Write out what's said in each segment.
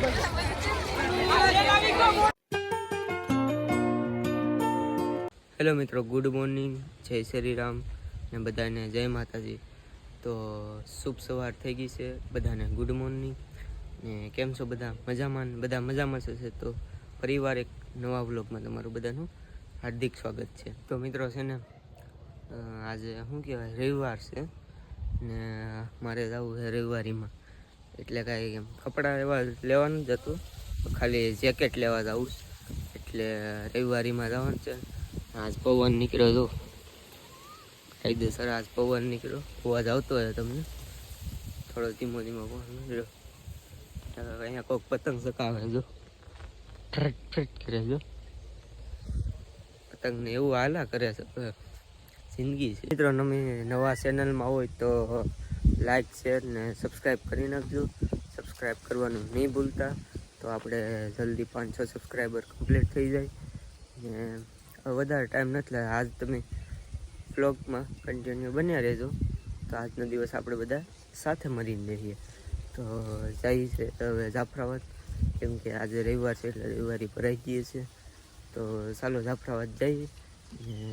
Hello મિત્રો, good morning. જય શ્રી રામ ને બધાને જય માતાજી. તો શુભ સવાર થઈ ગઈ છે બધાને ગુડ મોર્નિંગ. ને કેમ છો બધા? મજામાં બધા મજામાં છે તો પરિવાર એક નવા વ્લોગમાં તમારું બધાનું હાર્દિક સ્વાગત છે. તો મિત્રો છે ને આજે શું કહેવાય રવિવાર છે ને, મારે જવું છે રવિવારીમાં. એટલે કાંઈ એમ કપડાં એવા લેવાનું જ હતું. ખાલી જેકેટ લેવા જવું એટલે રવિવારીમાં જવાનું છે. આજ પવન નીકળ્યો તો કાયદેસર આજ પવન નીકળ્યો. અવાજ આવતો હોય તમને. થોડો ધીમો ધીમો પવન નીકળ્યો. અહીંયા કોઈક પતંગ ચકાવે જો. ફ્રેટ ફ્રટ કરે જો. પતંગને એવું હાલા કરે છે. જિંદગી છે. મિત્રો, તમે નવા ચેનલમાં હોય તો લાઈક શેર ને સબસ્ક્રાઈબ કરી નાખજો. સબસ્ક્રાઈબ કરવાનું નહીં ભૂલતા. તો આપણે જલ્દી પાંચસો સબસ્ક્રાઈબર કમ્પ્લીટ થઈ જાય. ને વધારે ટાઈમ નથી આજ તમે બ્લોગમાં કન્ટિન્યુ બન્યા રહેજો. તો આજનો દિવસ આપણે બધા સાથે મળીને રહીએ. તો જાય છે હવે જાફરાબાદ. કેમ કે આજે રવિવાર છે એટલે રવિવારે ભરાઈ ગઈ છીએ તો ચાલો જાફરાબાદ જઈએ.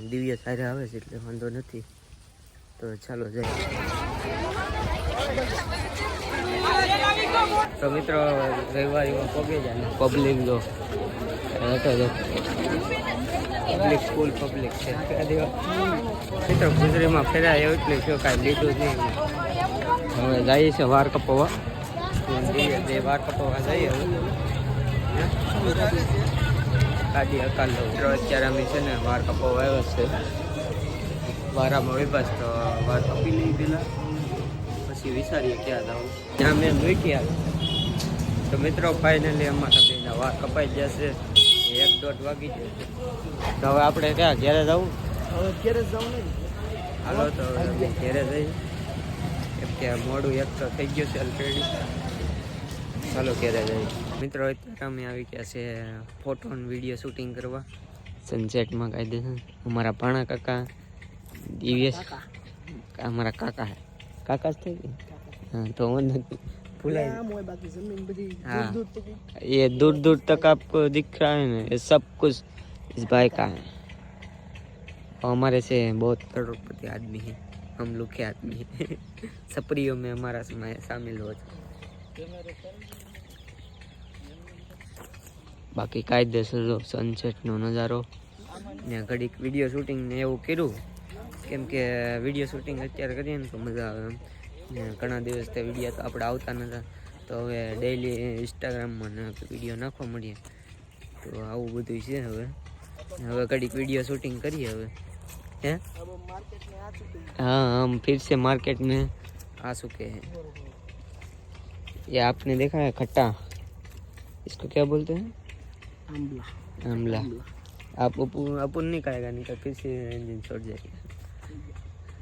દિવ્ય સારે આવે છે એટલે વાંધો નથી. તો ચાલો જઈએ. તો મિત્રો રવિવારીમાં પગે જાય પબ્લિક જો. પબ્લિક સ્કૂલ પબ્લિક છે. મિત્રો ગુજરીમાં ફેરાય એટલે શું કાંઈ લીધું જ નહીં. હવે જઈએ છે વાર કપવા જઈએ વાર કપવા જઈએ હવે. ગાડી અકાલ અત્યારે અમે છે ને વાર કપવા આવ્યો છે વારામાં વિભાસ તો વાર કપી લઈ પેલા પછી વિચારીએ ક્યાં જવું. ત્યાં મેં આવે તો મિત્રો ફાઇનલી અમારા બેના વાર કપાઈ જશે એક દોઢ વાગી જશે તો હવે આપણે ક્યાં ઘેરે જવું? હવે ઘેરે જવું નહીં હાલો તો હવે ઘેરે જઈએ. કેમ કે મોડું એક તો થઈ ગયું છે ઓલરેડી ચાલો ઘેરે જઈએ. મિત્રો અત્યારે અમે આવી ગયા છે ફોટો વીડિયો શૂટિંગ કરવા. સનસેટમાં કાયદેસર અમારા ભાણા કાકા દિવ્યેશ અમારા કાકા કાકા જ થઈ ગયા हाँ तो वो नहीं भुलाए આમ હોય બાકી જમીન બધી हाँ। દૂર દૂર તક ये दूर दूर तक आपको दिख रहा है ना ये सब कुछ इस भाई का है और हमारे से बहुत करोड़पति आदमी है हम लोग के आदमी है सपरियों में हमारा समय शामिल हो બાકી કાયદેસર જો સનસેટનો નજારો ને ઘડીક વિડીયો શૂટિંગ ને એવું કર્યું કેમ કે વિડીયો શૂટિંગ અત્યારે કરીએ ને તો મજા આવે એમ ને ઘણા દિવસ તે વિડીયો તો આપણે આવતા નતા તો હવે ડેઈલી ઇન્સ્ટાગ્રામમાં ને વિડીયો નાખવા મળીએ તો આવું બધું છે હવે ને હવે ઘડીક વિડીયો શૂટિંગ કરીએ હવે હે अब मार्केट में आ चुके हैं हाँ हम फिर से मार्केट में आ चुके हैं ये आपने देखा है खट्टा इसको क्या बोलते हैं आंवला आमला आप अपन अपन नहीं खाएगा नहीं तो फिर से इंजन छोड़ जाएगा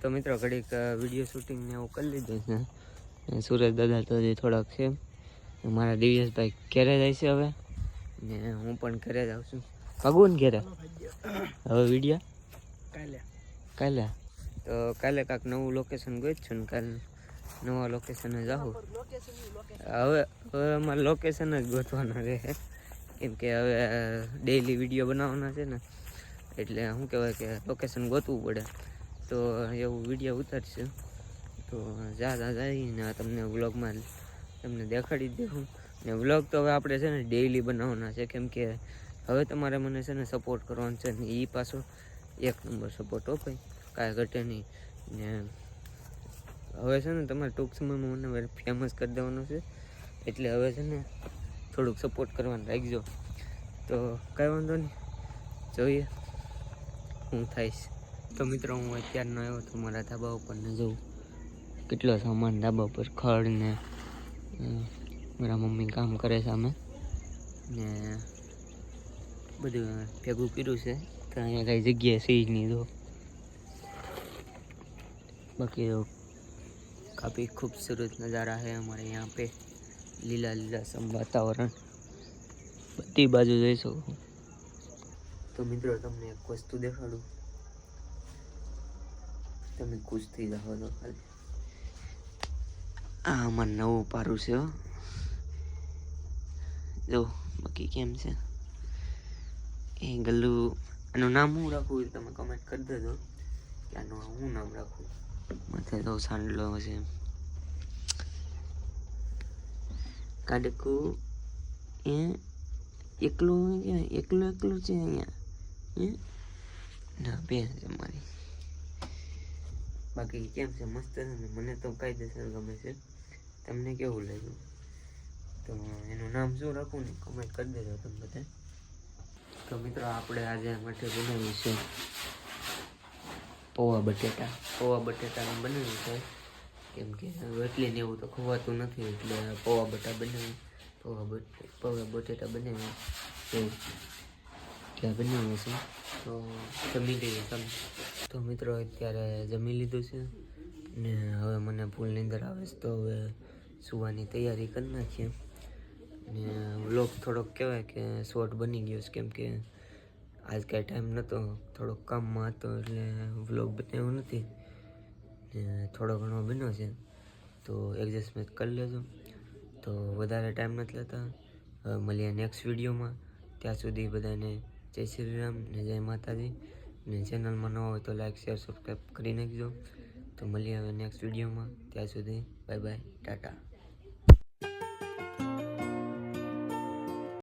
તો મિત્રો ઘડીક વીડિયો શૂટિંગ ને એવું કરી લીધું છે. ને સુરજ દાદા તો હજી થોડાક છે. મારા દિવ્યેશભાઈ ઘેરે જાય છે હવે. ને હું પણ ઘરે જ આવું છું ભગવાન ઘેરે? હવે વીડિયો? કાલે. કાલે? તો કાલે કાંક નવું લોકેશન ગયું છું ને કાલે નવા લોકેશને જાઉં જ લોકેશન હવે હવે અમારે લોકેશન જ ગોતવાના રહે. કેમ કે હવે ડેઈલી વીડિયો બનાવવાના છે ને. એટલે શું કહેવાય કે લોકેશન ગોતવું પડે. તો એવું વીડિયો ઉતારશું. તો જા જઈને તમને વ્લોગમાં તમને દેખાડી દઉં ને વ્લોગ તો હવે આપણે છે ને ડેઈલી બનાવવાના છે. કેમ કે હવે તમારે મને છે ને સપોર્ટ કરવાનો છે ને એ પાછો એક નંબર સપોર્ટ હો કાંઈ ઘટે નહીં. ને હવે છે ને તમારે ટૂંક સમયમાં મને ફેમસ કરી દેવાનું છે. એટલે હવે છે ને થોડુંક સપોર્ટ કરવાનું રાખજો. તો કાંઈ વાંધો નહીં. જોઈએ હું થઈશ. તો મિત્રો, હું અત્યારનો આવ્યો છું મારા ધાબા ઉપર ઉપરને જોઉં. કેટલો સામાન ધાબા ઉપર, ખડ ને મારા મમ્મી કામ કરે સામે. ને બધું ભેગું કર્યું છે. તો અહીંયા કાંઈ જગ્યાએ છે જ નહીં તો બાકી તો કાફી ખૂબસૂરત નજારા છે અમારે અહીંયા પે. લીલા લીલા સમ વાતાવરણ. બધી બાજુ જોઈ શકો તો મિત્રો, તમને એક વસ્તુ દેખાડું. તમે ખુશ થઈ જાઓ તો ખાલી આ અમાર નવું પારું છે જો, બાકી કેમ છે? એ ગલ્લુ આનું નામ હું રાખવું તમે કમેન્ટ કરી દેજો. કે આનું હું નામ રાખું? માથે તો સાંડલો છે. કાડકું, એ એકલો એકલો એકલો છે અહીંયા. ના, બે છે મારી. બાકી કેમ છે? મસ્ત છે ને? મને તો કાયદેસર ગમે છે. તમને કેવું લાગ્યું? તો એનું નામ શું રાખું ને? કમેન્ટ કરી દેજો તમે બધા. તો મિત્રો, આપણે આજે માટે બનાવ્યું છે પૌવા બટેટા. પૌવા બટેટાનું બનાવ્યું છે. કેમ કે એટલી ને એવું તો ખવાતું નથી, એટલે પૌવા બટા બનાવ્યું. પૌવા બટેટા બનાવ્યા. છે એટલે બનાવ્યું છે તો જમી લઈએ તમે તો મિત્રો, અત્યારે જમી લીધું છે ને હવે મને ફૂલ નીંદર આવે છે, તો હવે સુવાની તૈયારી કરી નાખીએ. ને વ્લોગ થોડોક કહેવાય કે શોર્ટ બની ગયો છે, કેમ કે આજ કાંઈ ટાઈમ નહોતો, થોડોક કામમાં હતો એટલે વ્લોગ બનાવ્યો નથી. ને થોડો ઘણો બન્યો છે, તો એડજસ્ટમેન્ટ કરી લેજો. તો વધારે ટાઈમ નથી લેતા. હવે મળીએ નેક્સ્ટ વિડીયોમાં. ત્યાં સુધી બધાને જય શ્રી રામ ને જય માતાજી. ને ચેનલમાં ન હોય તો લાઈક, શેર સબસ્ક્રાઈબ કરી નાખજો. તો મળીએ હવે નેક્સ્ટ વિડીયોમાં ત્યાં સુધી બાય બાય ટાટા.